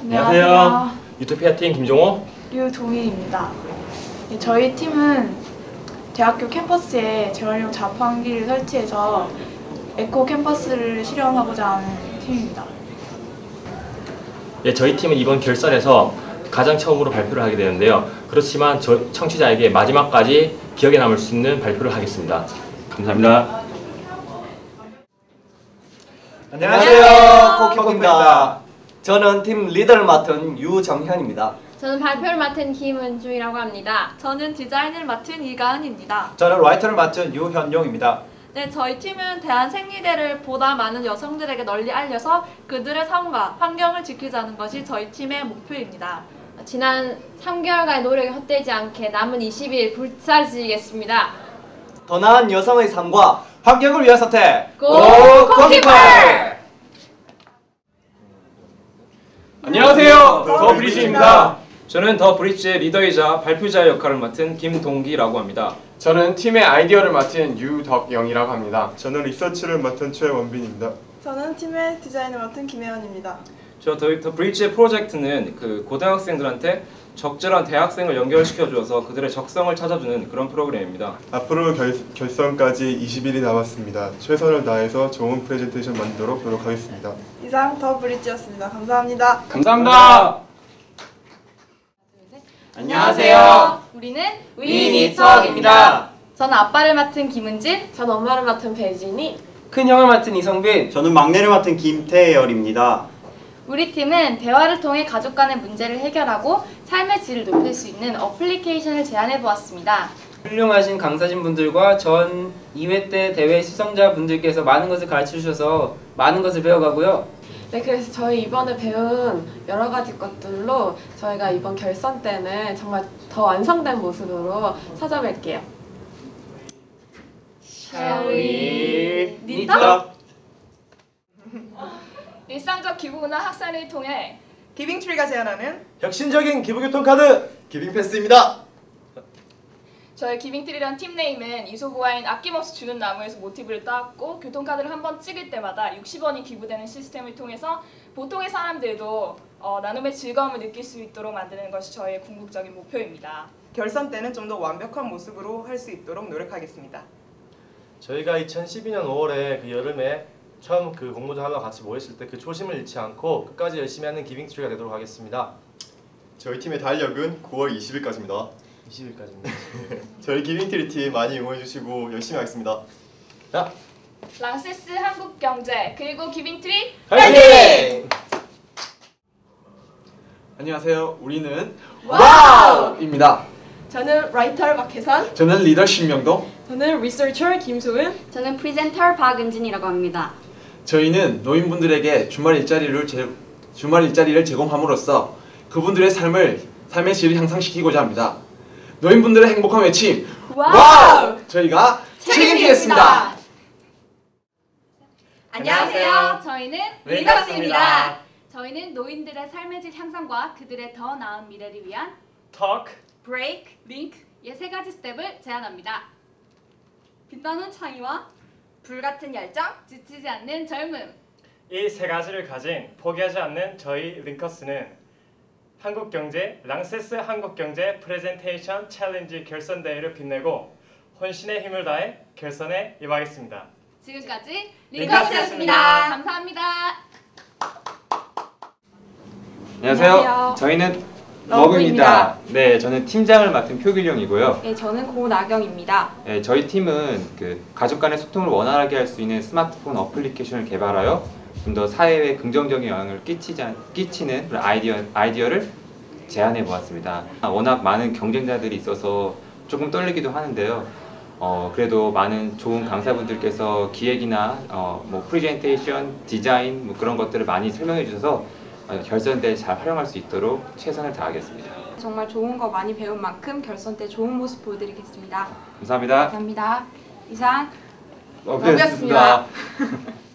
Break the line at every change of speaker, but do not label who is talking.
안녕하세요. 유토피아 팀 김종호.
류동희입니다. 네, 저희 팀은 대학교 캠퍼스에 재활용 자판기를 설치해서 에코 캠퍼스를 실현하고자 하는 팀입니다.
예, 저희 팀은 이번 결선에서 가장 처음으로 발표를 하게 되는데요. 그렇지만 저 청취자에게 마지막까지 기억에 남을 수 있는 발표를 하겠습니다. 감사합니다.
안녕하세요. 코키입니다. 저는 팀 리더를 맡은 유정현입니다.
저는 발표를 맡은 김은주이라고 합니다.
저는 디자인을 맡은 이가은입니다.
저는 라이터를 맡은 유현용입니다.
네, 저희 팀은 대한 생리대를 보다 많은 여성들에게 널리 알려서 그들의 삶과 환경을 지키자는 것이 저희 팀의 목표입니다.
지난 3개월간의 노력이 헛되지 않게 남은 20일 불사지겠습니다.
더 나은 여성의 삶과
환경을 위한 선택.
고
코키팔!
안녕하세요. 더 브리지입니다. 저는 더 브리지의 리더이자 발표자 역할을 맡은 김동기라고 합니다.
저는 팀의 아이디어를 맡은 유덕영이라고 합니다.
저는 리서치를 맡은 최원빈입니다.
저는 팀의 디자인을 맡은 김혜원입니다.
저 더, 더 브리지의 프로젝트는 그 고등학생들한테 적절한 대학생을 연결시켜 주어서 그들의 적성을 찾아주는 그런 프로그램입니다.
앞으로 결, 결선까지 20일이 남았습니다. 최선을 다해서 좋은 프레젠테이션 만들도록 노력하겠습니다.
이상 더 브릿지였습니다. 감사합니다.
감사합니다.
안녕하세요.
우리는
위니척입니다.
저는 아빠를 맡은 김은진.
전 엄마를 맡은 배진이.
큰 형을 맡은 이성빈.
저는 막내를 맡은 김태열입니다.
우리 팀은 대화를 통해 가족 간의 문제를 해결하고 삶의 질을 높일 수 있는 어플리케이션을 제안해 보았습니다.
훌륭하신 강사진 분들과 전 2회 때 대회 수상자 분들께서 많은 것을 가르쳐 주셔서 많은 것을 배워가고요.
네, 그래서 저희 이번에 배운 여러 가지 것들로 저희가 이번 결선 때는 정말 더 완성된 모습으로 찾아뵐게요.
Shall we?
니터.
일상적 기부나 학산을 통해
기빙트리가 제안하는
혁신적인 기부교통 카드 기빙 패스입니다.
저희 기빙트리란 팀 네임은 이소부와인 아낌없이 주는 나무에서 모티브를 따왔고 교통카드를 한 번 찍을 때마다 60원이 기부되는 시스템을 통해서 보통의 사람들도 어, 나눔의 즐거움을 느낄 수 있도록 만드는 것이 저희의 궁극적인 목표입니다.
결선 때는 좀 더 완벽한 모습으로 할 수 있도록 노력하겠습니다.
저희가 2012년 5월에 그 여름에 처음 그 공모전 하러 같이 모였을 때 그 초심을 잃지 않고 끝까지 열심히 하는 기빙트리가 되도록 하겠습니다.
저희 팀의 달력은 9월 20일까지입니다.
20일까지입니다.
저희 기빙트리 팀 많이 응원해 주시고 열심히 하겠습니다.
랑세스 한국경제 그리고 기빙트리
파이팅!
안녕하세요. 우리는
와우입니다.
저는 라이터 박혜선
저는 리더 신명동.
저는 리서처 김소은
저는 프리젠터 박은진이라고 합니다.
저희는 노인분들에게 주말 일자리를 제, 주말 일자리를 제공함으로써 그분들의 삶을 삶의 질을 향상시키고자 합니다. 노인분들의 행복한 외침 와우! 저희가 책임지겠습니다.
안녕하세요. 저희는
링가스입니다.
저희는 노인들의 삶의 질 향상과 그들의 더 나은 미래를 위한
Talk.
브레이크, 링크 이세 가지 스텝을 제안합니다. 빛나는 창의와 불같은 열정, 지치지 않는 젊음.
이 세 가지를 가진 포기하지 않는 저희 링커스는 한국경제 랑세스 한국경제 프레젠테이션 챌린지 결선 대회를 빛내고 혼신의 힘을 다해 결선에 임하겠습니다.
지금까지
링커스였습니다.
감사합니다.
안녕하세요. 저희는 러브입니다. 네, 저는 팀장을 맡은 표길영이고요.
네, 저는 고나경입니다.
네, 저희 팀은 그 가족 간의 소통을 원활하게 할 수 있는 스마트폰 어플리케이션을 개발하여 좀 더 사회에 긍정적인 영향을 끼치지, 않- 끼치는 아이디어, 아이디어를 제안해 보았습니다. 워낙 많은 경쟁자들이 있어서 조금 떨리기도 하는데요. 어, 그래도 많은 좋은 강사분들께서 기획이나 어, 뭐 프레젠테이션, 디자인 뭐 그런 것들을 많이 설명해 주셔서 어, 결선 때 잘 활용할 수 있도록 최선을 다하겠습니다.
정말 좋은 거 많이 배운 만큼 결선 때 좋은 모습 보여드리겠습니다.
감사합니다.
감사합니다. 이상
러브였습니다.
러브였습니다.